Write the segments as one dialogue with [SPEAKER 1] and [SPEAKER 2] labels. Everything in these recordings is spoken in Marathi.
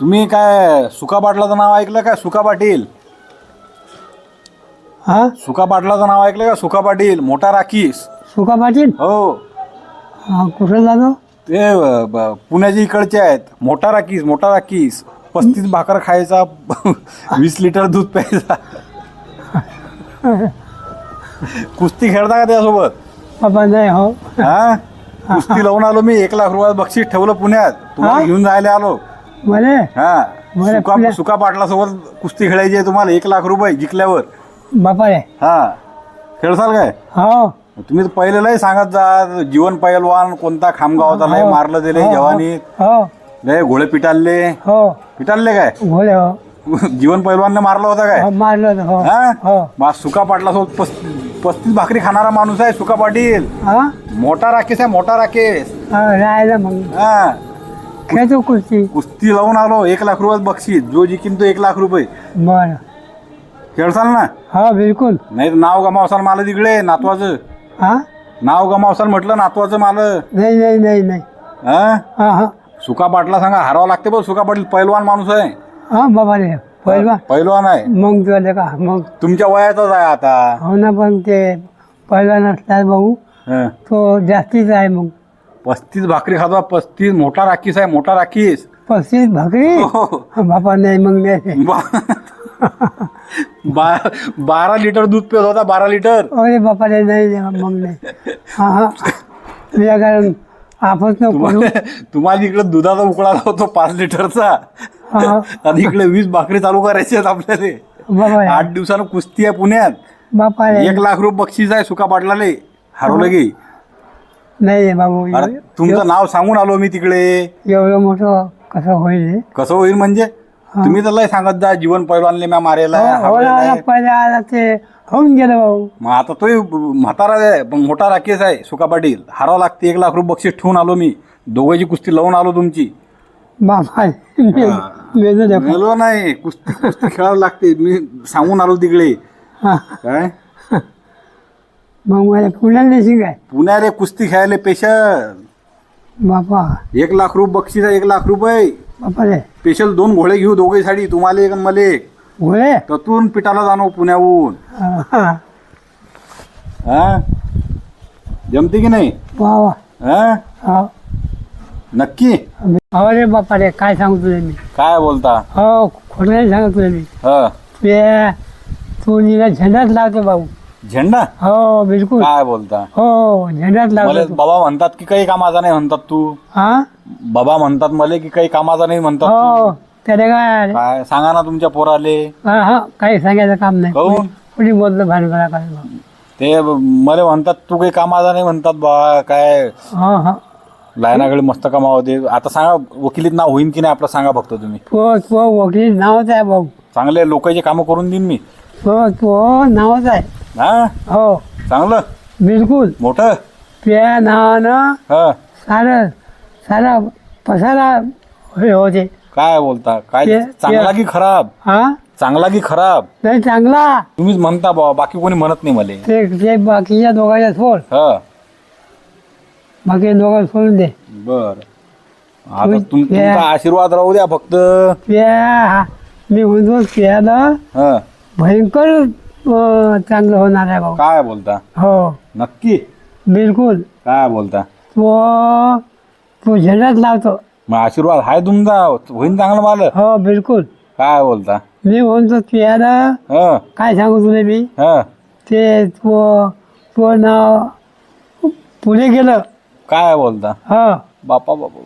[SPEAKER 1] तुम्ही काय सुका पाटलाचं नाव ऐकलं काय सुका पाटील
[SPEAKER 2] हा?
[SPEAKER 1] सुका पाटलाचं नाव ऐकलं का? सुका पाटील मोठा राखीस.
[SPEAKER 2] सुका पाटील
[SPEAKER 1] हो.
[SPEAKER 2] हा कुठं जातो?
[SPEAKER 1] ते अ, ब- पुण्याच्या इकडचे आहेत. मोठा राखीस मोठा राखीस. पस्तीस भाकर खायचा वीस लिटर दूध प्यायचा. कुस्ती खेळता का त्यासोबत?
[SPEAKER 2] बाबा नाही हो.
[SPEAKER 1] हा? कुस्ती लावून आलो मी. एक लाख रुपयात बक्षीस ठेवलं पुण्यात. तुम्हाला
[SPEAKER 2] हा?
[SPEAKER 1] घेऊन जायला आलो.
[SPEAKER 2] मले?
[SPEAKER 1] हा.
[SPEAKER 2] बरं,
[SPEAKER 1] सुका पाटला सोबत कुस्ती खेळायची आहे तुम्हाला एक लाख रुपये जिंकल्यावर.
[SPEAKER 2] बापा रे
[SPEAKER 1] हा. खेळसाल काय?
[SPEAKER 2] हो.
[SPEAKER 1] तुम्ही तर पहिले लय सांगत जा जीवन पैलवान कोणता खामगावचा लय
[SPEAKER 2] हो.
[SPEAKER 1] मारलं दिले
[SPEAKER 2] हो, हो.
[SPEAKER 1] जवानीत
[SPEAKER 2] हो.
[SPEAKER 1] लय घोडे पिटालले.
[SPEAKER 2] हो.
[SPEAKER 1] पिटालले काय?
[SPEAKER 2] बोले हो.
[SPEAKER 1] जीवन पैलवानने मारलं होतं काय?
[SPEAKER 2] हो, मारलं होतं, हो.
[SPEAKER 1] हा?
[SPEAKER 2] हो.
[SPEAKER 1] मा सुका पाटला सोबत पस- पस्तीस भाकरी खाणारा माणूस आहे सुका पाटील
[SPEAKER 2] हा?
[SPEAKER 1] मोठा राकेश आहे मोठा राकेश.
[SPEAKER 2] हा, राहिलं मग.
[SPEAKER 1] हा.
[SPEAKER 2] खेळतो कुस्ती
[SPEAKER 1] कुस्ती लावून आलो एक लाख रुपयात बक्षीस. जो जिंकीन तो एक लाख रुपये.
[SPEAKER 2] बरं.
[SPEAKER 1] खेळसाल ना?
[SPEAKER 2] हो बिलकुल.
[SPEAKER 1] नाही तर नाव गमावसाल मला तिकडे नातवाचं.
[SPEAKER 2] हा?
[SPEAKER 1] नाव गमावसाल म्हटलं नातवाचं मला.
[SPEAKER 2] नाही नाही नाही नाही.
[SPEAKER 1] हा?
[SPEAKER 2] हा हा.
[SPEAKER 1] सुका पाटला सांगा हरावं लागते बघ सुका पाटील पैलवान माणूस आहे.
[SPEAKER 2] हा बाबा रे पहिला
[SPEAKER 1] पैलवान आहे.
[SPEAKER 2] मग तुला का? मग.
[SPEAKER 1] तुमच्या वयाचाच आहे आता.
[SPEAKER 2] हो ना पण ते पहिला नसतात भाऊ
[SPEAKER 1] हं.
[SPEAKER 2] तो जास्तीच आहे मग.
[SPEAKER 1] पस्तीस भाकरी खातो पस्तीस मोठा राखीस आहे मोठा राखीस.
[SPEAKER 2] पस्तीस भाकरी?
[SPEAKER 1] हो.
[SPEAKER 2] बापा नाही मग नाही
[SPEAKER 1] बा- बा- बारा लिटर दूध पित होता बारा लिटर.
[SPEAKER 2] अरे बापा नाही नाही, मग नाही हा हा. तुझ्या कारण नको करू
[SPEAKER 1] तुम्हाला इकडे दुधाचा उकळा होतो पाच लिटरचा.
[SPEAKER 2] हा.
[SPEAKER 1] आणि इकडे वीस भाकरी चालू करायची आहेत आपल्याला. आठ दिवसानं कुस्ती आहे पुण्यात.
[SPEAKER 2] बापा
[SPEAKER 1] एक लाख रुपये बक्षीस आहे सुका पाटलाले हरवलं की.
[SPEAKER 2] नाही बाबू
[SPEAKER 1] अरे तुमचं नाव सांगून आलो मी तिकडे
[SPEAKER 2] एवढं मोठं कसं होईल हे?
[SPEAKER 1] कसं होईल म्हणजे तुम्ही तर लय सांगत जा जीवन पैलवानले म्या मारेला आहे,
[SPEAKER 2] हो,
[SPEAKER 1] हावरेला
[SPEAKER 2] ना,
[SPEAKER 1] आहे.
[SPEAKER 2] पहिले आला ते होऊन गेलं भाऊ
[SPEAKER 1] मग आता तो म्हातारा आहे पण मोठा राकेश आहे सुका पाटील हरावं लागते एक लाख रुपये बक्षीस ठेवून आलो मी दोघांची कुस्ती लावून आलो तुमची.
[SPEAKER 2] मेलं.
[SPEAKER 1] गेलो नाही कुस्ती कुस्ती खेळावं लागते मी सांगून आलो तिकडे. काय
[SPEAKER 2] मग मला पुण्याला नाही काय?
[SPEAKER 1] पुण्या रे कुस्ती खेळायला स्पेशल
[SPEAKER 2] बापा.
[SPEAKER 1] एक लाख रुपये बक्षीस आहे एक लाख रुपये.
[SPEAKER 2] बापा रे.
[SPEAKER 1] स्पेशल दोन घोडे घेऊ दोघे साठी तुम्हाला एक आणि मला एक.
[SPEAKER 2] घोडे?
[SPEAKER 1] ततून पिठाला जाणो पुण्याहून.
[SPEAKER 2] हा,
[SPEAKER 1] जमते की नाही?
[SPEAKER 2] वा वा.
[SPEAKER 1] हा?
[SPEAKER 2] हा.
[SPEAKER 1] नक्की?
[SPEAKER 2] हो रे बापा रे काय सांगू तुला मी?
[SPEAKER 1] काय बोलता?
[SPEAKER 2] हो खोटं नाही सांगत तुला मी.
[SPEAKER 1] ह.
[SPEAKER 2] ते झेंडाच लावतो भाऊ.
[SPEAKER 1] झेंडा?
[SPEAKER 2] हो बिलकुल.
[SPEAKER 1] काय बोलता?
[SPEAKER 2] हो झेंडाच
[SPEAKER 1] मला
[SPEAKER 2] लावतो तू.
[SPEAKER 1] बाबा म्हणतात की काही कामाचा नाही म्हणतात तू.
[SPEAKER 2] हा?
[SPEAKER 1] बाबा म्हणतात मला की काही कामाचा नाही म्हणतात
[SPEAKER 2] हो
[SPEAKER 1] तू.
[SPEAKER 2] त्याने काय
[SPEAKER 1] काय? सांगा ना तुमच्या पोराले.
[SPEAKER 2] हा हा काही सांगायचं काम नाही.
[SPEAKER 1] काहून?
[SPEAKER 2] कुणी बोललं भानगडा काय.
[SPEAKER 1] ते मला म्हणतात तू काही कामाचा नाही म्हणतात बा. काय?
[SPEAKER 2] हो हो.
[SPEAKER 1] लायनाकडे मस्त कमावते आता सांगा वकिलीत नाव होईन की नाही आपलं सांगा फक्त तुम्ही.
[SPEAKER 2] तो वकील नावच आहे भाऊ.
[SPEAKER 1] चांगले लोकांचे कामं करून देईन मी.
[SPEAKER 2] तो तो नावच आहे.
[SPEAKER 1] हा?
[SPEAKER 2] हो.
[SPEAKER 1] चांगलं.
[SPEAKER 2] बिलकुल.
[SPEAKER 1] मोठं?
[SPEAKER 2] त्या नावानं
[SPEAKER 1] हा.
[SPEAKER 2] सारं सारा पसारा हे होते.
[SPEAKER 1] काय बोलता? काय
[SPEAKER 2] ते-
[SPEAKER 1] चांगला की खराब?
[SPEAKER 2] हा?
[SPEAKER 1] चांगला की खराब?
[SPEAKER 2] नाही चांगला.
[SPEAKER 1] तुम्हीच म्हणता बा बाकी कोणी म्हणत नाही मला.
[SPEAKER 2] ते ते बाकीच्या दोघांच्या सोड.
[SPEAKER 1] हा.
[SPEAKER 2] बाकी दोघांना सोडून दे.
[SPEAKER 1] बर. आता
[SPEAKER 2] तुम्ही-
[SPEAKER 1] तुम तुमचा आशीर्वाद राहू द्या फक्त.
[SPEAKER 2] त्या मी म्हणतो त्याला
[SPEAKER 1] हा.
[SPEAKER 2] भयंकर अं, चांगलं होणार आहे भाऊ.
[SPEAKER 1] काय बोलता?
[SPEAKER 2] हो.
[SPEAKER 1] नक्की?
[SPEAKER 2] बिलकुल.
[SPEAKER 1] काय बोलता?
[SPEAKER 2] तो तो झेंडाच लावतो.
[SPEAKER 1] मग आशीर्वाद हाय तुमचा? होईन चांगलं मला
[SPEAKER 2] हो बिलकुल.
[SPEAKER 1] काय बोलता?
[SPEAKER 2] मी म्हणतो त्याला
[SPEAKER 1] ह.
[SPEAKER 2] काय सांगू तुला मी?
[SPEAKER 1] ह.
[SPEAKER 2] ते तो तो नाव पुढे गेलं.
[SPEAKER 1] काय बोलता?
[SPEAKER 2] हो.
[SPEAKER 1] बापा बापा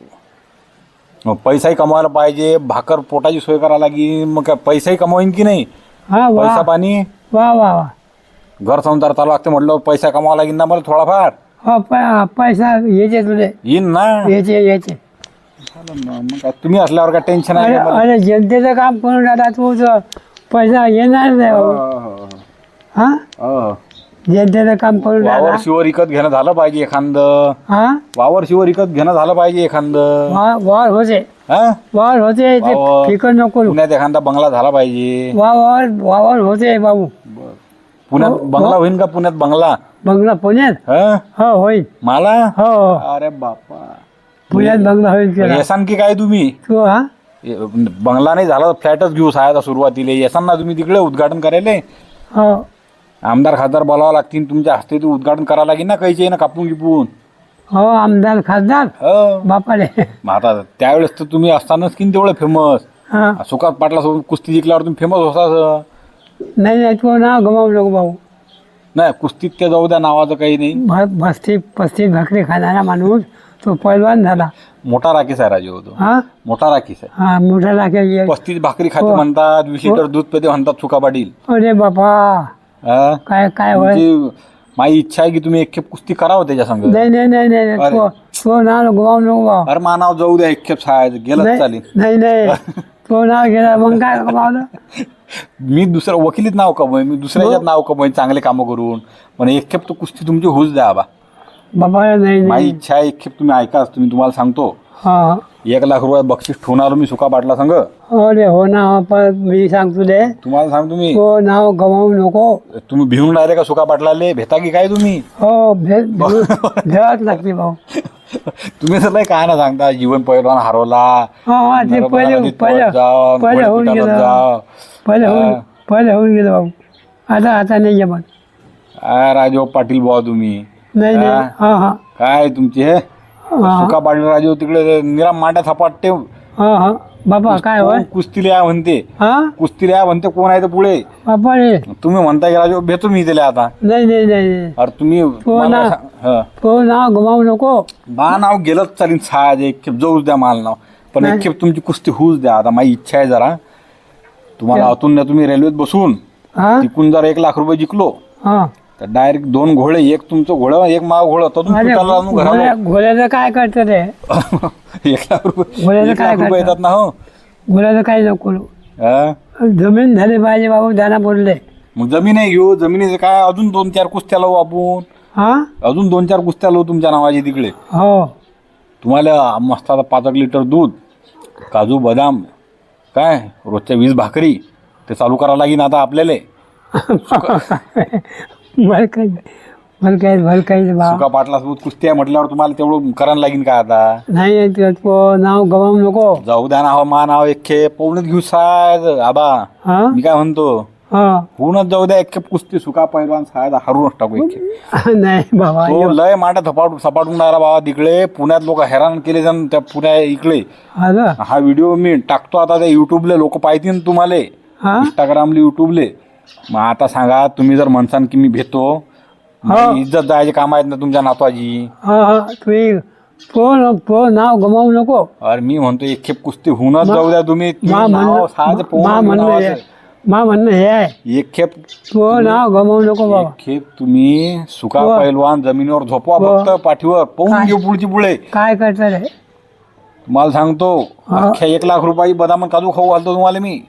[SPEAKER 1] मग पैसाही कमवायला पाहिजे भाकर पोटाची सोय करायला लागेल मग काय पैसाही कमवाईन की नाही?
[SPEAKER 2] हा वा.
[SPEAKER 1] पैसा पाणी.
[SPEAKER 2] वा वा वा.
[SPEAKER 1] घर संसार चालू लागते म्हटलं पैसा कमावा लागेल ना मला थोडाफार.
[SPEAKER 2] हो पै- पैसा यायचे तुले
[SPEAKER 1] येईन ना. मग काय तुम्ही असल्यावर काय टेन्शन आहे
[SPEAKER 2] अरे
[SPEAKER 1] का मला?
[SPEAKER 2] अरे जनतेचं काम करून राहिला तू तर पैसा येणार नाही.
[SPEAKER 1] हो,
[SPEAKER 2] भाऊ.
[SPEAKER 1] हो,
[SPEAKER 2] हा?
[SPEAKER 1] हो, हो.
[SPEAKER 2] जनतेचं काम करून
[SPEAKER 1] वावर
[SPEAKER 2] राहिला
[SPEAKER 1] शिवर विकत घेणं झालं पाहिजे एखादं.
[SPEAKER 2] हा?
[SPEAKER 1] वावर शिवर विकत घेणं झालं पाहिजे एखादं.
[SPEAKER 2] वा- वावर होते.
[SPEAKER 1] हा?
[SPEAKER 2] वावर होते ते
[SPEAKER 1] वावर.
[SPEAKER 2] फिकर नको.
[SPEAKER 1] पुण्यात एखादा बंगला झाला पाहिजे.
[SPEAKER 2] वावर वावर होते बाबू.
[SPEAKER 1] पुण्यात
[SPEAKER 2] हो,
[SPEAKER 1] बंगला होईन का पुण्यात बंगला?
[SPEAKER 2] बंगला पुण्यात?
[SPEAKER 1] हा?
[SPEAKER 2] हो होईल
[SPEAKER 1] मला?
[SPEAKER 2] हो
[SPEAKER 1] अरे बापा
[SPEAKER 2] पुण्यात बंगला होईल
[SPEAKER 1] येसान की काय तुम्ही?
[SPEAKER 2] तू हा?
[SPEAKER 1] ए, बंगला नाही झाला फ्लॅटच घेऊ सहायता सुरुवातीला. येसान ना तुम्ही तिकडे उद्घाटन करायला
[SPEAKER 2] हो.
[SPEAKER 1] आमदार खासदार बोलावं लागतील. तुमच्या हस्ते ते उद्घाटन करावं लागेल ना काहीचे ना कापून गिपून
[SPEAKER 2] हो आमदार खासदार.
[SPEAKER 1] हो.
[SPEAKER 2] बापाले.
[SPEAKER 1] मग आता त्यावेळेस तर तुम्ही असतानाच की तेवढं फेमस
[SPEAKER 2] हा.
[SPEAKER 1] सुखात पाटलासोबत कुस्ती जिंकल्यावर तुम्ही फेमस होता
[SPEAKER 2] नाही नाही तो ना गमावू नको भाऊ.
[SPEAKER 1] नाही कुस्तीत त्या जाऊ द्या नावाचं काही नाही.
[SPEAKER 2] भ पस्तीस पस्तीस भाकरी खाणारा माणूस तो पैलवान झाला.
[SPEAKER 1] मोठा राखीस आहे राजे होतो
[SPEAKER 2] हा?
[SPEAKER 1] मोठा राखीस आहे.
[SPEAKER 2] हा मोठा लाखे
[SPEAKER 1] पस्तीस भाकरी खाते
[SPEAKER 2] हो.
[SPEAKER 1] म्हणतात वीस लिटर दूध पेते म्हणतात सुका पाटील.
[SPEAKER 2] अरे बापा.
[SPEAKER 1] हा?
[SPEAKER 2] काय काय होय?
[SPEAKER 1] तुमची माझी इच्छा आहे की तुम्ही एक खेप कुस्ती करावं त्याच्या संग.
[SPEAKER 2] नाही नाही नाही नाही नाही.
[SPEAKER 1] अरे.
[SPEAKER 2] तो तो ना गमावू नको भाऊ
[SPEAKER 1] अरे मानाव जाऊ द्या एक खेप गेलंच
[SPEAKER 2] नाही
[SPEAKER 1] चालेल.
[SPEAKER 2] नाही नाही. तो नाव गेला. मग काय
[SPEAKER 1] मी दुसरं वकिलीत नाव कमवय मी दुसऱ्याच्यात नाव कमवय चांगले कामं करून पण एक खेप तो कुस्ती तुमची होऊच द्या बा
[SPEAKER 2] बाबा नाही
[SPEAKER 1] माझी इच्छा आहे एक खेप तुम्ही ऐकाच तुम्ही तुम्हाला सांगतो.
[SPEAKER 2] हा.
[SPEAKER 1] एक लाख रुपये बक्षीस ठेवणार मी सुका पाटला संग.
[SPEAKER 2] अरे हो ना पण मी सांगतो दे
[SPEAKER 1] तुम्हाला सांगतो मी.
[SPEAKER 2] तो नाव गमावू नको.
[SPEAKER 1] तुम्ही भिवून राहिले का सुका पाटलाले भेटा की काय तुम्ही?
[SPEAKER 2] हो भे भेवाच लागते भाऊ.
[SPEAKER 1] तुम्ही तर लय काय ना सांगता जीवन पहिलवान हरवला.
[SPEAKER 2] हा हा ते पहिले
[SPEAKER 1] नदीत
[SPEAKER 2] पहिले
[SPEAKER 1] पळत जा,
[SPEAKER 2] पहिले होऊन गेलं.
[SPEAKER 1] जा.
[SPEAKER 2] पहिले होऊन
[SPEAKER 1] हा.
[SPEAKER 2] पहिले होऊन गेलं भाऊ. आता आता नाही जमत.
[SPEAKER 1] काय राजो पाटील बुवा तुम्ही.
[SPEAKER 2] नाही नाही.
[SPEAKER 1] हा.
[SPEAKER 2] हा हा.
[SPEAKER 1] काय तुमचे हे
[SPEAKER 2] हा?
[SPEAKER 1] सुका पाटील राजो तिकडे निराम मांड्या थपाटते
[SPEAKER 2] हा हा. बाबा काय होय?
[SPEAKER 1] कुस्तीला या म्हणते.
[SPEAKER 2] हा?
[SPEAKER 1] कुस्तीला या म्हणते कोण आहे तर पुढे.
[SPEAKER 2] रे
[SPEAKER 1] तुम्ही म्हणताय की राजो मी त्याला आता.
[SPEAKER 2] नाही नाही नाही. नाही
[SPEAKER 1] अरे तुम्ही मला. सांग- हं.
[SPEAKER 2] नाव गमावू नको.
[SPEAKER 1] मा नाव गेलंच चालेल सहाज एक खेप जाऊच द्या मला नाव. पण एक खेप तुमची कुस्ती होऊच द्या आता माझी इच्छा आहे जरा. तुम्हाला आतून ना तुम्ही रेल्वेत बसून
[SPEAKER 2] हा?
[SPEAKER 1] तिकून जर एक लाख रुपये जिंकलो.
[SPEAKER 2] हा.
[SPEAKER 1] तर डायरेक्ट दोन घोडे एक तुमचं घोडं एक माव आणून घराला
[SPEAKER 2] घोड्या- घोड्याचं काय करतं रे
[SPEAKER 1] एक लाख रुपये
[SPEAKER 2] घोड्याचं
[SPEAKER 1] एक
[SPEAKER 2] काय
[SPEAKER 1] लाख रुपये
[SPEAKER 2] करता?
[SPEAKER 1] येतात ना हो.
[SPEAKER 2] घोड्याचं काय नको.
[SPEAKER 1] हा?
[SPEAKER 2] जमीन झाली पाहिजे बाबू दाना पडले.
[SPEAKER 1] मग जमीन आहे घेऊ. जमिनीचं काय अजून दोन चार कुस्त्या लावू आपण.
[SPEAKER 2] हा?
[SPEAKER 1] अजून दोन चार कुस्त्या लावू तुमच्या नावाची तिकडे.
[SPEAKER 2] हो.
[SPEAKER 1] तुम्हाला मस्त आता पाच एक लिटर दूध काजू बदाम काय? रोजच्या वीस भाकरी ते चालू करावं लागेल आता आपल्याला.
[SPEAKER 2] मला काय मला काय मला काय बा.
[SPEAKER 1] सुका पाटला सोबत कुस्ती आहे म्हटल्यावर तुम्हाला तेवढं करायला लागेल का आता?
[SPEAKER 2] नाही नाव गमावू नको.
[SPEAKER 1] जाऊ द्या ना हो मा नाव एक खेप पवणच घेऊ सायद आबा.
[SPEAKER 2] हा?
[SPEAKER 1] मी काय म्हणतो?
[SPEAKER 2] हा.
[SPEAKER 1] होऊनच जाऊ द्या एक खेप कुस्ती सुका पैलवान सायद हरूनच टाकू एक खेप
[SPEAKER 2] नाही बाबा
[SPEAKER 1] तो लय माटा थपाट सपाटून राहिला बाबा तिकडे. पुण्यात लोक हैराण केले जण त्या पुण्या इकडे.
[SPEAKER 2] आलं
[SPEAKER 1] हा व्हिडिओ मी टाकतो आता त्या युट्यूबले लोक पाहतील तुम्हाला.
[SPEAKER 2] हा?
[SPEAKER 1] इंस्टाग्रामले युट्यूबले मग आता सांगा तुम्ही जर म्हणसान की मी भेटतो मग इज्जत जायचे काम आहेत ना तुमच्या नातवाजी
[SPEAKER 2] हा हा तुम्ही तो तो नाव गमावू नको
[SPEAKER 1] अरे मी म्हणतो एक खेप कुस्ती होऊनच जाऊ द्या तुम्ही
[SPEAKER 2] मा
[SPEAKER 1] नाव
[SPEAKER 2] म्हणणं
[SPEAKER 1] साधं पोहून
[SPEAKER 2] मा म्हणणं हे
[SPEAKER 1] नावाचं.
[SPEAKER 2] मा म्हणणं हे आहे
[SPEAKER 1] एक खेप
[SPEAKER 2] तो नाव गमावू नको बाबा
[SPEAKER 1] एक खेप तुम्ही सुका
[SPEAKER 2] वा.
[SPEAKER 1] पैलवान जमिनीवर झोपवा
[SPEAKER 2] वा.
[SPEAKER 1] फक्त पाठीवर पाहून
[SPEAKER 2] काय?
[SPEAKER 1] घेऊ पुढची पुढे
[SPEAKER 2] काय करतं रे
[SPEAKER 1] तुम्हाला सांगतो
[SPEAKER 2] हा.
[SPEAKER 1] अख्ख्या एक लाख रुपये बदाम आणि काजू खाऊ घालतो तुम्हाला मी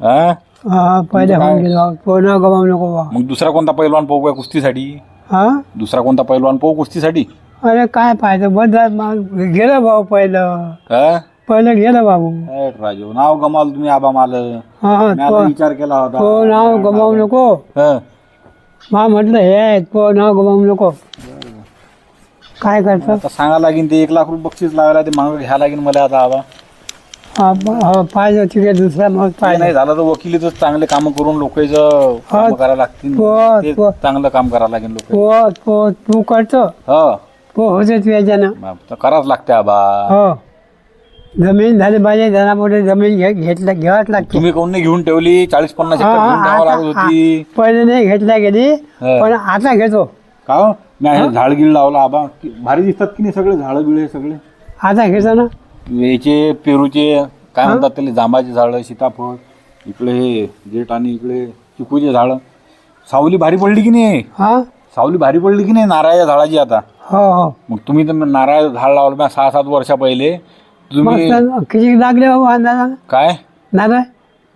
[SPEAKER 1] हा
[SPEAKER 2] हा पहिले होऊन गेलो बाबा. तो नाव गमावू नको
[SPEAKER 1] मग दुसरा कोणता पैलवान पाहू का कुस्तीसाठी?
[SPEAKER 2] हा?
[SPEAKER 1] दुसरा कोणता पैलवान पाहू कुस्तीसाठी?
[SPEAKER 2] अरे काय पाहिजे बदल मग गेलं भाऊ पहिलं.
[SPEAKER 1] हा?
[SPEAKER 2] पहिलं गेलं बाबू
[SPEAKER 1] राजू नाव गमाल तुम्ही आबा माल.
[SPEAKER 2] हा हा तो
[SPEAKER 1] विचार केला होता.
[SPEAKER 2] तो नाव गमावू नको.
[SPEAKER 1] हा.
[SPEAKER 2] मा म्हटलं हे आहे तो नाव गमावू नको. काय करतं?
[SPEAKER 1] आता सांगा लागेल ते एक लाख रुपये बक्षीस लावायला ते मागं घ्या लागेल मला आता आबा.
[SPEAKER 2] हा, हा, पाहिजे तिकडे दुसरा मग
[SPEAKER 1] ते
[SPEAKER 2] पाहिजे.
[SPEAKER 1] नाही झालं तर वकिलीच चांगले काम करून काम करायला लागतील.
[SPEAKER 2] हो,
[SPEAKER 1] ते
[SPEAKER 2] हो.
[SPEAKER 1] चांगलं काम करायला लागेल लोक.
[SPEAKER 2] तो तो तू करतो.
[SPEAKER 1] हो.
[SPEAKER 2] तो होते तू याच्यानं
[SPEAKER 1] मग तर करावंच लागते आबा.
[SPEAKER 2] हो. जमीन झाली पाहिजे धनापुढे जमीन घे घेतल्या घ्यावंच लागते.
[SPEAKER 1] तुम्ही कोण घेऊन ठेवली चाळीस पन्नास
[SPEAKER 2] हा,
[SPEAKER 1] एकर घेऊन
[SPEAKER 2] हा,
[SPEAKER 1] ठेवावं
[SPEAKER 2] आता-
[SPEAKER 1] लागत होती.
[SPEAKER 2] पहिले नाही घेतल्या गेली
[SPEAKER 1] हा.
[SPEAKER 2] पण आता घेतो.
[SPEAKER 1] का हो? हे. झाड गिळ लावला आबा. कि- भारी दिसतात की नाही सगळे? झाड बिळे सगळे?
[SPEAKER 2] आता घेतो ना.
[SPEAKER 1] याचे पेरूचे काय म्हणतात त्याला जांबाचे झाडं सीताफळ इकडे हे जेट आणि इकडे चिकूचे झाडं. सावली भारी पडली की नाही?
[SPEAKER 2] हा?
[SPEAKER 1] सावली भारी पडली की नाही नारळाच्या झाडाची आता?
[SPEAKER 2] हो हो.
[SPEAKER 1] मग तुम्ही तर नारळाचं झाड लावलं मी सहा सात वर्षा पहिले. तुम्ही
[SPEAKER 2] मस्त किती लागले बाबू अंदाजा?
[SPEAKER 1] काय?
[SPEAKER 2] नारळ?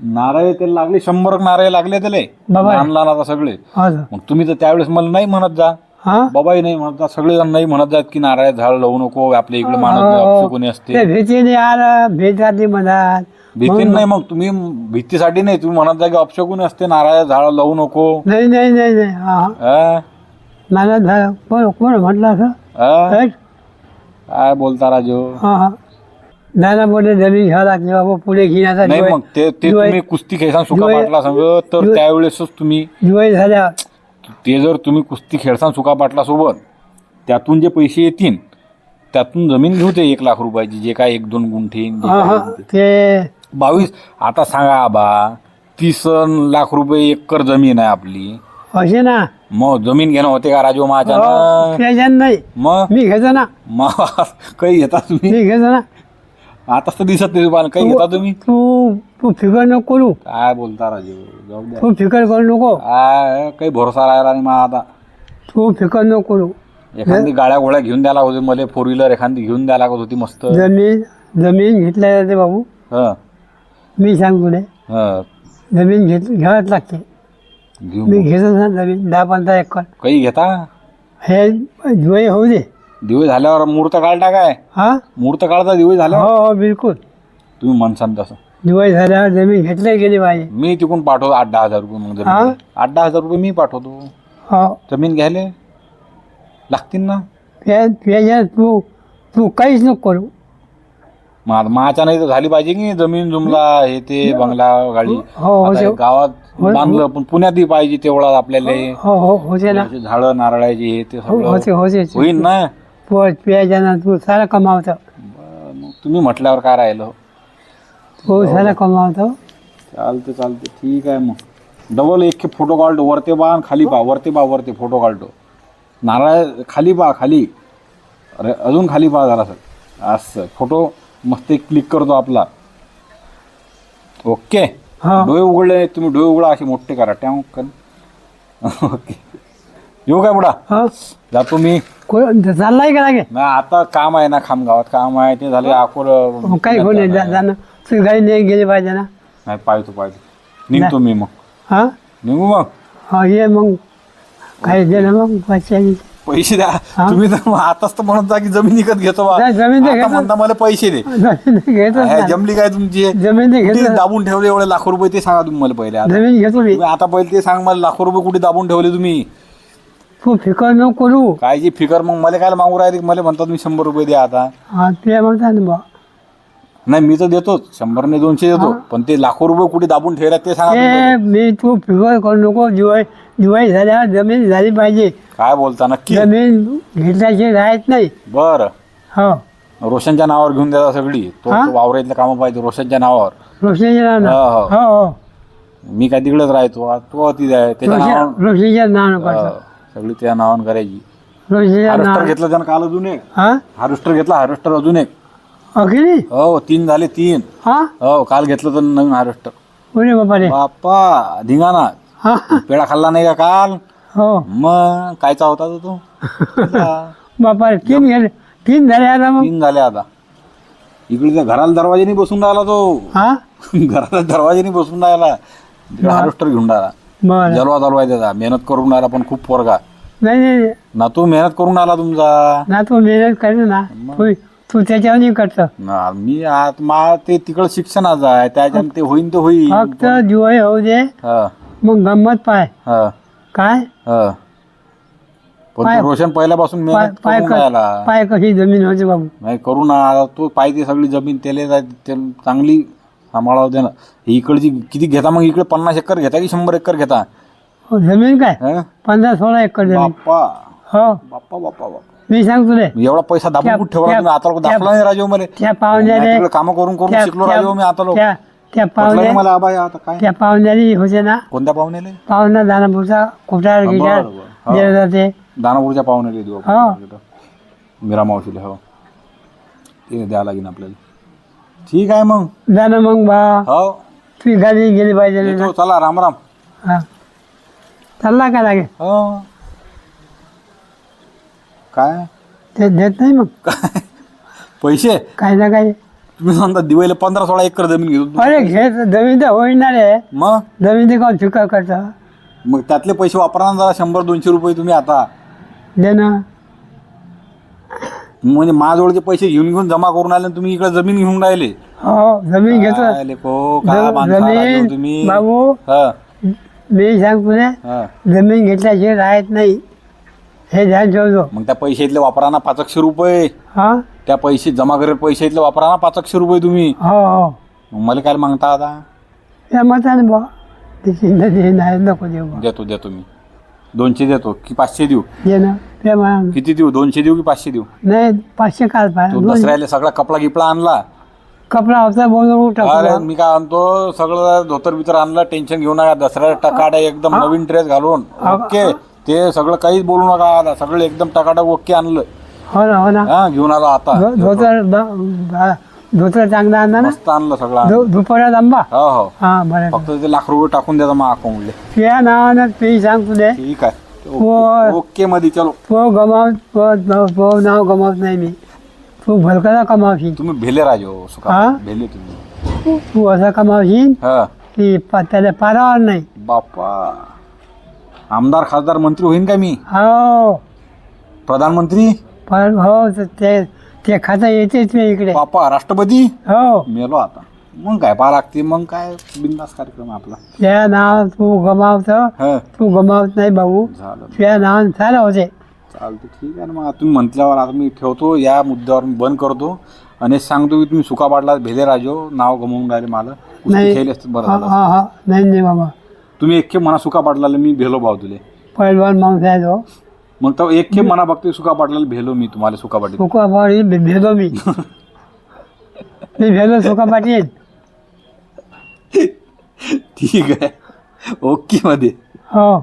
[SPEAKER 1] नारळ त्याला लागले शंभर नारळ लागले त्याला.
[SPEAKER 2] बाबा.
[SPEAKER 1] लहान लहान आता सगळे.
[SPEAKER 2] हो सर.
[SPEAKER 1] मग तुम्ही तर त्यावेळेस मला नाही म्हणत जा.
[SPEAKER 2] हा?
[SPEAKER 1] बाबाही नाही म्हणत जा सगळेजण नाही म्हणत जात की नारळ झाड लावू नको आपल्या इकडे माणूस
[SPEAKER 2] हो, हो. ते
[SPEAKER 1] असते.
[SPEAKER 2] भीतीने आलं भीत राहते मधात
[SPEAKER 1] भीती नाही मग तुम्ही भीतीसाठी नाही तुम्ही म्हणत जा की अपशकुनी असते नारळ झाड लावू नको.
[SPEAKER 2] नाही नाही नाही नाही. हा.
[SPEAKER 1] हा?
[SPEAKER 2] मला झालं कोण कोण म्हटलं असं?
[SPEAKER 1] हा? काय बोलता राजू?
[SPEAKER 2] हा हा. दाना बोलले जमीन घ्यावं लागते बाबा पुढे घेण्याचा
[SPEAKER 1] नाही मग ते ते
[SPEAKER 2] दिवाळी-
[SPEAKER 1] तुम्ही कुस्ती खेळसान सुका
[SPEAKER 2] दिवाळी-
[SPEAKER 1] पाटला संग तर
[SPEAKER 2] दिवाळी-
[SPEAKER 1] त्यावेळेसच तुम्ही
[SPEAKER 2] दिवाळी झाल्या.
[SPEAKER 1] ते जर तुम्ही कुस्ती खेळसान सुका पाटला सोबत त्यातून जे पैसे येतील त्यातून जमीन घेऊ ते एक लाख रुपयाची जे काय एक दोन गुंठे
[SPEAKER 2] हा हा
[SPEAKER 1] ते. बावीस आता सांगा आबा तीस लाख रुपये एकर जमीन आहे आपली.
[SPEAKER 2] असे ना.
[SPEAKER 1] मग जमीन घेणं होते का राजू
[SPEAKER 2] हो,
[SPEAKER 1] महाच्या
[SPEAKER 2] त्याच्यात नाही.
[SPEAKER 1] मग?
[SPEAKER 2] मी घेतो ना.
[SPEAKER 1] मग काही घेता तुम्ही?
[SPEAKER 2] घेतो ना.
[SPEAKER 1] आताच तर दिसत नाही तुम्हाला. काही घेता तुम्ही?
[SPEAKER 2] तू तू फिकर नको करू.
[SPEAKER 1] काय बोलता राजू? जाऊ द्या.
[SPEAKER 2] तू फिकर करू नको.
[SPEAKER 1] काय काही भरोसा राहिला नाही मग आता.
[SPEAKER 2] तू फिकर नको करू.
[SPEAKER 1] एखादी गाड्या गोळ्या घेऊन द्यायला होते मला फोर व्हीलर एखादी घेऊन द्यायला लागत होती मस्त.
[SPEAKER 2] जमीन जमीन घेतल्या जाते बाबू.
[SPEAKER 1] हं,
[SPEAKER 2] मी सांग तुले
[SPEAKER 1] हं.
[SPEAKER 2] जमीन घेत घ्यावंच लागते.
[SPEAKER 1] घेऊ
[SPEAKER 2] मी. घेतो ना जमीन दहा पंधरा एकर.
[SPEAKER 1] काही घेता?
[SPEAKER 2] हे दिवाळी होऊ दे.
[SPEAKER 1] दिवे झाल्यावर मुहूर्त काढता काय
[SPEAKER 2] हा
[SPEAKER 1] मुहूर्त काढता दिवे
[SPEAKER 2] हो
[SPEAKER 1] झाल्यावर
[SPEAKER 2] हो बिलकुल
[SPEAKER 1] तुम्ही म्हणसान तसं
[SPEAKER 2] दिवाळी झाल्यावर जमीन घेतल्या गेली पाहिजे
[SPEAKER 1] मी तिकडून पाठवतो आठ दहा हजार रुपये मग
[SPEAKER 2] हा?
[SPEAKER 1] जमीन आठ दहा हजार रुपये मी पाठवतो
[SPEAKER 2] हो
[SPEAKER 1] जमीन घ्यायला लागतील ना
[SPEAKER 2] त्या त्याच्यात तू तू काहीच नको करू
[SPEAKER 1] मग माझ्या नाही तर झाली पाहिजे की जमीन जुमला हे ते बंगला गाडी
[SPEAKER 2] हो हो
[SPEAKER 1] आता हे गावात
[SPEAKER 2] हो-
[SPEAKER 1] बांधलं पण पुण्यातही पाहिजे तेवढा आपल्याला
[SPEAKER 2] हो हो होते ना
[SPEAKER 1] असे झाडं नारळाचे हे ते
[SPEAKER 2] हो
[SPEAKER 1] सगळं
[SPEAKER 2] होते होते
[SPEAKER 1] होईल ना
[SPEAKER 2] पोट प्यायच्या ना तू सारा कमावतो.
[SPEAKER 1] बरं, मग तुम्ही म्हटल्यावर काय राहिलं?
[SPEAKER 2] तू सारा कमावतो.
[SPEAKER 1] चालते चालते ठीक आहे मग. डबल एक फोटो काढतो. वरते बा आणि खाली पा वरते बा वरते फोटो काढतो. नारळ खाली पा खाली. अरे अजून खाली पा जरा सर असं. फोटो मस्त एक क्लिक करतो आपला. ओके?
[SPEAKER 2] हा.
[SPEAKER 1] डोळे उघडले तुम्ही डोळे उघडा असे मोठे करा. टॅव कर ओके. येऊ काय बुडा
[SPEAKER 2] हा.
[SPEAKER 1] जातो मी
[SPEAKER 2] को- चाललाय का लागे
[SPEAKER 1] ना आता काम आहे ना खामगावात. काम आहे ते झाले अकोला
[SPEAKER 2] मग काही जा- जाणं तू गाडी नाही गेली पाहिजे ना.
[SPEAKER 1] नाही पाहतो पाहतो. निघतो मी मग.
[SPEAKER 2] हा?
[SPEAKER 1] निघू मग.
[SPEAKER 2] हा ये मग. काही दे ना मग पैसे.
[SPEAKER 1] पैसे द्या.
[SPEAKER 2] हा?
[SPEAKER 1] तुम्ही तर मग आताच तर म्हणत जा की जमीन विकत घेतो बा.
[SPEAKER 2] नाही, जमीन तर
[SPEAKER 1] आता
[SPEAKER 2] घेतो.
[SPEAKER 1] म्हणता मला पैसे दे.
[SPEAKER 2] जमीन घेतोच
[SPEAKER 1] हे
[SPEAKER 2] ना.
[SPEAKER 1] जमली काय तुमची?
[SPEAKER 2] जमीन ते
[SPEAKER 1] कुठे
[SPEAKER 2] घेतो
[SPEAKER 1] दाबून ठेवले एवढे लाखो रुपये ते सांगा तुम्ही मला पहिले आता.
[SPEAKER 2] जमीन घेतो मी.
[SPEAKER 1] तुम्ही आता पहिले ते सांग मला लाखो रुपये कुठे दाबून ठेवले तुम्ही?
[SPEAKER 2] तू फिकर नको करू.
[SPEAKER 1] काय जी फिकर मग मला काय मागू राहिले? मला म्हणतात तुम्ही शंभर रुपये द्या आता.
[SPEAKER 2] हा ते म्हणता ना बा.
[SPEAKER 1] नाही मी तर देतोच शंभर ने दोनशे देतो. पण ते लाखो रुपये कुठे दाबून ठेवले ते सांगा तुम्ही.
[SPEAKER 2] मी तू फिकर करू नको. दिवाळी दिवाळी झाल्यावर जमीन झाली पाहिजे.
[SPEAKER 1] काय बोलता नक्की?
[SPEAKER 2] जमीन घेतल्याची राहत नाही.
[SPEAKER 1] बर.
[SPEAKER 2] हो.
[SPEAKER 1] रोशनच्या नावावर घेऊन द्या सगळी. तो
[SPEAKER 2] हा?
[SPEAKER 1] तो वावरातल्या कामं पाहिजे रोशनच्या नावावर.
[SPEAKER 2] रोशनीच्या नाव
[SPEAKER 1] हो, हो.
[SPEAKER 2] हो हो.
[SPEAKER 1] मी काय तिकडेच राहतो. आ, तो ती आहे. त्याच्या नावावर
[SPEAKER 2] रोशन- रोशनीच्या नाव
[SPEAKER 1] सगळी त्या नावानं करायची. हार्वेस्टर घेतलं त्यानं काल अजून एक.
[SPEAKER 2] हा?
[SPEAKER 1] हार्वेस्टर घेतला हार्वेस्टर अजून एक. हो तीन झाले तीन.
[SPEAKER 2] हा?
[SPEAKER 1] हो काल घेतलं तर नवीन हार्वेस्टर बाप्पा धिंगाणा.
[SPEAKER 2] हा?
[SPEAKER 1] पेढा खाल्ला नाही का काल?
[SPEAKER 2] हो.
[SPEAKER 1] मग कायचा होता तो तो.
[SPEAKER 2] बापा तीन तीन झाले आता मग?
[SPEAKER 1] तीन झाले आता. इकडे त्या घराला दरवाजाने बसून राहिला तो.
[SPEAKER 2] हा?
[SPEAKER 1] घराला दरवाजाने बसून राहिला. तिकडे हार्वेस्टर घेऊन राहिला.
[SPEAKER 2] बरं.
[SPEAKER 1] जलवा आहे त्याचा मेहनत करून राहिला पण खूप पोरगा.
[SPEAKER 2] नाही नाही.
[SPEAKER 1] ना तू मेहनत करून आला तुमचा.
[SPEAKER 2] ना तू मेहनत करतो ना. तू तू त्याच्यावर नाही करतो.
[SPEAKER 1] ना मी आत मा ते तिकडं शिक्षणाचं आहे. त्याच्यानं ते होईन ते होईल
[SPEAKER 2] फक्त दिवाळी होऊ दे.
[SPEAKER 1] हा.
[SPEAKER 2] मग गंमत पाय.
[SPEAKER 1] हा.
[SPEAKER 2] काय?
[SPEAKER 1] हा. पण
[SPEAKER 2] पाय-
[SPEAKER 1] तो रोशन पहिल्यापासून
[SPEAKER 2] पाय
[SPEAKER 1] मेहनत
[SPEAKER 2] पाय
[SPEAKER 1] करून
[SPEAKER 2] क-
[SPEAKER 1] राहिला.
[SPEAKER 2] पाय कशी जमीन होते बाबू?
[SPEAKER 1] नाही करू ना. तो पाहिजे सगळी जमीन त्याला चांगली सांभाळावं दे ना ही इकडची किती घेता मग इकडे पन्नास एकर घेता की शंभर एकर घेता?
[SPEAKER 2] हो, जमीन काय?
[SPEAKER 1] हं?
[SPEAKER 2] पंधरा सोळा एकर जमीन.
[SPEAKER 1] बाप्पा.
[SPEAKER 2] हो.
[SPEAKER 1] बाप्पा बाप्पा बाप्पा.
[SPEAKER 2] मी सांग तुले
[SPEAKER 1] एवढा पैसा दाबून
[SPEAKER 2] त्या-
[SPEAKER 1] कुठे ठेवला
[SPEAKER 2] त्या-
[SPEAKER 1] आता लोक दाखला नाही राजू मला.
[SPEAKER 2] त्या पाहुण्याने
[SPEAKER 1] कामं करून करून
[SPEAKER 2] त्या-
[SPEAKER 1] शिकलो
[SPEAKER 2] त्या-
[SPEAKER 1] राजू मी आता लोक.
[SPEAKER 2] त्या त्या
[SPEAKER 1] म्हटलं
[SPEAKER 2] पाहुण्या
[SPEAKER 1] मला आबा आता काय?
[SPEAKER 2] त्या पाहुण्याने होते ना
[SPEAKER 1] कोणत्या पाहुण्याले?
[SPEAKER 2] पाहुणा दानापूरचा कुठार
[SPEAKER 1] हा,
[SPEAKER 2] गिटार
[SPEAKER 1] बरं. हो.
[SPEAKER 2] दिले जाते
[SPEAKER 1] दानापूरच्या पाहुण्याले देऊ आपण.
[SPEAKER 2] हो.
[SPEAKER 1] मीरा मावशीले हो. ते द्यावं लागेल आपल्याला. ठीक आहे मग.
[SPEAKER 2] जाणं मग बा.
[SPEAKER 1] हो.
[SPEAKER 2] तुझी गाडी गेली पाहिजे
[SPEAKER 1] येतो, चला राम राम.
[SPEAKER 2] हा. चालला का लागे?
[SPEAKER 1] हो. काय?
[SPEAKER 2] ते देत नाही मग.
[SPEAKER 1] काय? पैसे?
[SPEAKER 2] काही ना काही.
[SPEAKER 1] तुम्ही म्हणता दिवाळीला पंधरा सोळा एकर जमीन घेतो
[SPEAKER 2] अरे घे जमीन तर होईणार आहे
[SPEAKER 1] मग?
[SPEAKER 2] जमीन ते कोण चुका करतं?
[SPEAKER 1] मग त्यातले पैसे वापरा ना जरा शंभर दोनशे रुपये तुम्ही आता.
[SPEAKER 2] दे ना.
[SPEAKER 1] म्हणजे माझ्याजवळचे पैसे घेऊन घेऊन जमा करून आले आणि तुम्ही इकडे जमीन घेऊन राहिले.
[SPEAKER 2] हो जमीन घेतो
[SPEAKER 1] काय लेको, काय
[SPEAKER 2] ज-
[SPEAKER 1] माणसं राहिलो
[SPEAKER 2] जमीन
[SPEAKER 1] तुम्ही?
[SPEAKER 2] बाबू
[SPEAKER 1] हा,
[SPEAKER 2] मी सांग तुला
[SPEAKER 1] हा.
[SPEAKER 2] जमीन घेतल्याशिवाय राहत नाही. हे ध्यान ठेवतो
[SPEAKER 1] मग त्या पैशातले वापरा ना पाचशे रुपये.
[SPEAKER 2] हा?
[SPEAKER 1] त्या पैसे जमा करेल पैसे इथले वापरा ना पाच एकशे रुपये तुम्ही.
[SPEAKER 2] हो हो.
[SPEAKER 1] मग मला काय मागता आता?
[SPEAKER 2] त्या मताने बा तिची नदी नाही नको देऊ
[SPEAKER 1] देतो देतो मी. दोनशे देतो की पाचशे देऊ?
[SPEAKER 2] ये ना. ते
[SPEAKER 1] किती देऊ? दोनशे देऊ की पाचशे देऊ?
[SPEAKER 2] नाही पाचशे काल
[SPEAKER 1] तो
[SPEAKER 2] पाहिजे
[SPEAKER 1] दसऱ्याला सगळा कपडा गिपला आणला.
[SPEAKER 2] कपडा होता बोलून
[SPEAKER 1] अरे मी काय आणतो सगळं धोतर बितर आणलं टेन्शन घेऊ नका. दसऱ्याला टकाडा एकदम नवीन ड्रेस घालून. ओके ते सगळं काहीच बोलू नका आता. सगळं एकदम टकाटक ओके आणलं.
[SPEAKER 2] हो ना हो ना.
[SPEAKER 1] हा घेऊन आलो आता.
[SPEAKER 2] धो- धोतर द- धोतर चांगला आणला ना?
[SPEAKER 1] मस्त आणलं सगळं आणलं.
[SPEAKER 2] धो- दुपारात आंबा
[SPEAKER 1] हो हो.
[SPEAKER 2] हा बरं.
[SPEAKER 1] फक्त ते लाख रुपये टाकून द्याचा मग अकाउंटले
[SPEAKER 2] त्या नावानं ते सांग तुले
[SPEAKER 1] ठीक आहे.
[SPEAKER 2] होय.
[SPEAKER 1] ओके- मध्ये चलो.
[SPEAKER 2] तो गमाव तो तो नाव गमावत नाही मी. तू भलकाचा कमावशील
[SPEAKER 1] तुम्ही भेले राजो सुका.
[SPEAKER 2] हा?
[SPEAKER 1] भेले तुम्ही.
[SPEAKER 2] तू असा कमावशील
[SPEAKER 1] हा.
[SPEAKER 2] की पा- त्याला पारावर नाही.
[SPEAKER 1] बाप्पा. आमदार खासदार मंत्री होईन का मी?
[SPEAKER 2] हो.
[SPEAKER 1] प्रधानमंत्री?
[SPEAKER 2] पण हो तर ते ते खाता येतेच मी इकडे.
[SPEAKER 1] बाप्पा राष्ट्रपती?
[SPEAKER 2] हो.
[SPEAKER 1] मेलो आता. मग काय पहा लागते मग काय बिंदास कार्यक्रम आपला.
[SPEAKER 2] त्या नाव तू गमावतो
[SPEAKER 1] हा.
[SPEAKER 2] तू गमावत नाही भाऊ.
[SPEAKER 1] झालं
[SPEAKER 2] नाव झालं होते.
[SPEAKER 1] चालतं ठीक आहे ना मग. तुम्ही म्हटल्यावर आता मी ठेवतो या मुद्द्यावर मी बंद करतो. आणि सांगतो की तुम्ही सुका पाडला भेले राजो नाव गमवून राहिले मला. कुस्ती
[SPEAKER 2] नाही.
[SPEAKER 1] खेळली असते बरं
[SPEAKER 2] हा
[SPEAKER 1] झालं
[SPEAKER 2] हा हा नाही नाही बाबा.
[SPEAKER 1] तुम्ही एके मना सुका पाडला मी भेलो भाऊ तुले.
[SPEAKER 2] पहिलवान माणूस आहे तो.
[SPEAKER 1] मग तर एके मना बघते सुका पाडला भेलो मी तुम्हाला सुका पाटील
[SPEAKER 2] सुका पाटील भे- भेलो मी. मी भेलो सुका पाटील
[SPEAKER 1] ठीक आहे. ओके मध्ये.
[SPEAKER 2] हा.